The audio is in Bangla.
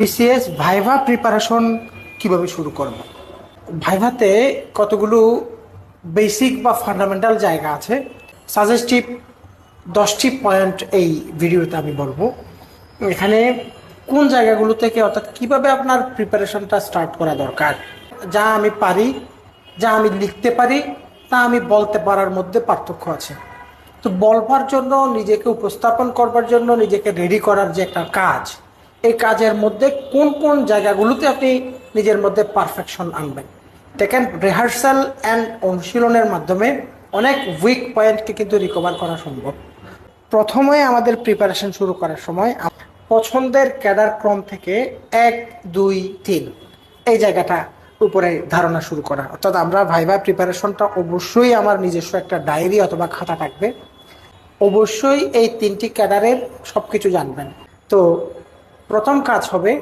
বিসিএস ভাইভা প্রিপারেশন কীভাবে শুরু করব? ভাইভাতে কতগুলো বেসিক বা ফান্ডামেন্টাল জায়গা আছে? সাজেস্টিভ দশটি পয়েন্ট এই ভিডিওতে আমি বলব। এখানে কোন জায়গাগুলো থেকে অর্থাৎ কীভাবে আপনার প্রিপারেশনটা স্টার্ট করা দরকার? যা আমি পারি, যা আমি লিখতে পারি, তা আমি বলতে পারার মধ্যে পার্থক্য আছে। তো বলবার জন্য, নিজেকে উপস্থাপন করবার জন্য, নিজেকে রেডি করার যে একটা কাজ এই কাজের মধ্যে কোন কোন জায়গাগুলোতে আপনি নিজের মধ্যে পারফেকশন আনবেন? দেখেন রিহার্সাল অ্যান্ড অনুশীলনের মাধ্যমে অনেক উইক পয়েন্টকে কিন্তু রিকভার করা সম্ভব। প্রথমে আমাদের প্রিপারেশন শুরু করার সময় পছন্দের ক্যাডার ক্রম থেকে এক, দুই, তিন। এই জায়গাটা উপরে ধারণা শুরু করা। অর্থাৎ আমরা ভাইভা প্রিপারেশনটা অবশ্যই আমার নিজস্ব একটা ডায়েরি অথবা খাতা থাকবে। অবশ্যই এই তিনটি ক্যাডারের সব কিছু জানবেন। তো প্রথম কাজ হবে